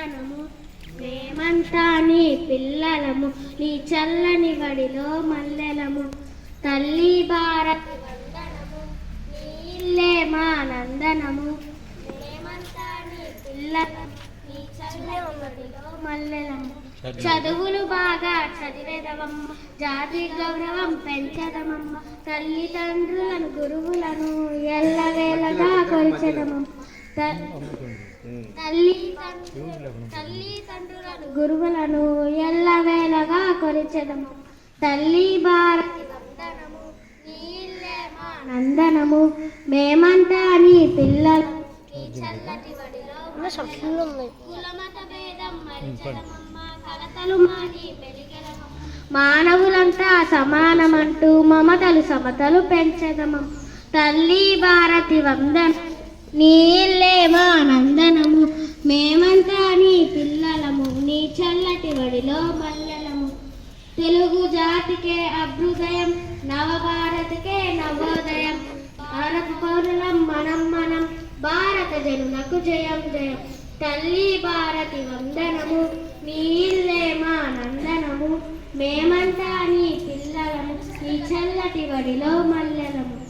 పిల్లలము మేమంతా నీ పిల్లలము నీ చల్లని వడిలో మల్లెలము. తల్లి భారత్ వందనము నీళ్ళే మా నందనము. మేమంతా నీ పిల్లలము నీ చల్లని వడిలో మల్లెలము. చదువులు బాగా చదివేదమమ్మ జాతి గౌరవం పెంచదమమ్మ. తల్లిదండ్రులను గురువులను ఎల్లవేళగా కొలిచదమమ్మ. తల్లిదండ్రులను గురువులను ఎల్లవేళగా కొలిచెదము. తల్లి భారతి వందనము నీళ్ళే మా నందనము. మేమంతా నీ పిల్లలు. చల్లటి వడిలో కులమత భేదం మరిచదమమ్మ. కలతలు మాని పెరిగెదమమ్మ మానవులంతా సమానమంటూ మమతలు సమతలు పెంచదము. తల్లి భారతి వందనం నీళ్ళే నందనము. మేమంతా నీ పిల్లలము నీ చల్లటి వడిలో మల్లెలము. తెలుగు జాతికే అభ్యుదయం నవభారతికే నవోదయం. భారత పౌరులం మనం మనం భారత జనులకు జయం జయం. తల్లి భారతి వందనము నీళ్ళే నందనము. మేమంతా నీ పిల్లలము నీ చల్లటి వడిలో మల్లెలము.